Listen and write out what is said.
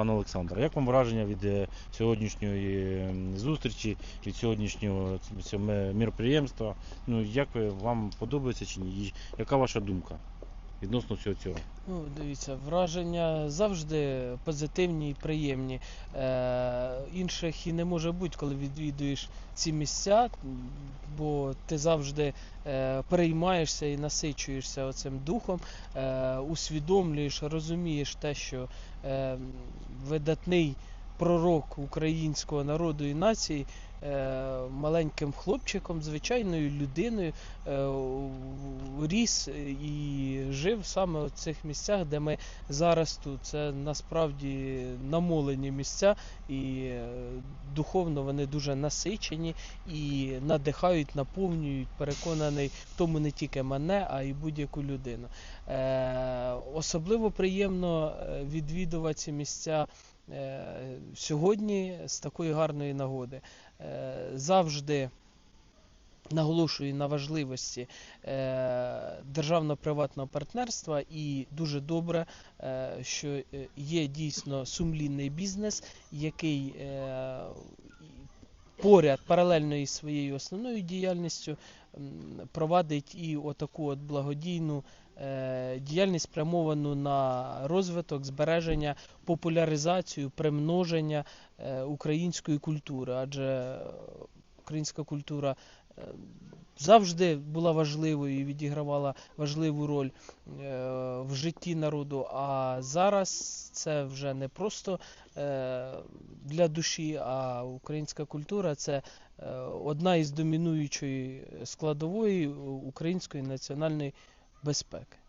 пане Олександре, як вам враження від е, сьогоднішньої зустрічі, від сьогоднішнього міроприємства? Ну, як ви- вам подобається чи ні? Яка ваша думка відносно всього цього? Ну, дивіться, враження завжди позитивні і приємні. Е, інших і не може бути, коли відвідуєш ці місця, бо ти завжди е, переймаєшся і насичуєшся оцим духом, е, усвідомлюєш, розумієш те, що е, видатний пророк українського народу і нації. е, Маленьким хлопчиком, звичайною людиною е, ріс і жив саме в цих місцях, де ми зараз тут. Це насправді намолені місця, і е, духовно вони дуже насичені і надихають, наповнюють, переконаний в тому не тільки мене, а й будь-яку людину. Особливо приємно відвідувати місця. Е, Сьогодні з такої гарної нагоди. Е, завжди наголошую на важливості е, державно-приватного партнерства і дуже добре, що є дійсно сумлінний бізнес, який поряд паралельно із своєю основною діяльністю провадить і отаку от благодійну е, діяльність спрямовану на розвиток, збереження, популяризацію, примноження е, української культури, адже е, українська культура завжди була важливою і відігравала важливу роль е, в житті народу. А зараз це вже не просто е, для душі, а українська культура це е, одна із домінуючої складової української національної безпеки.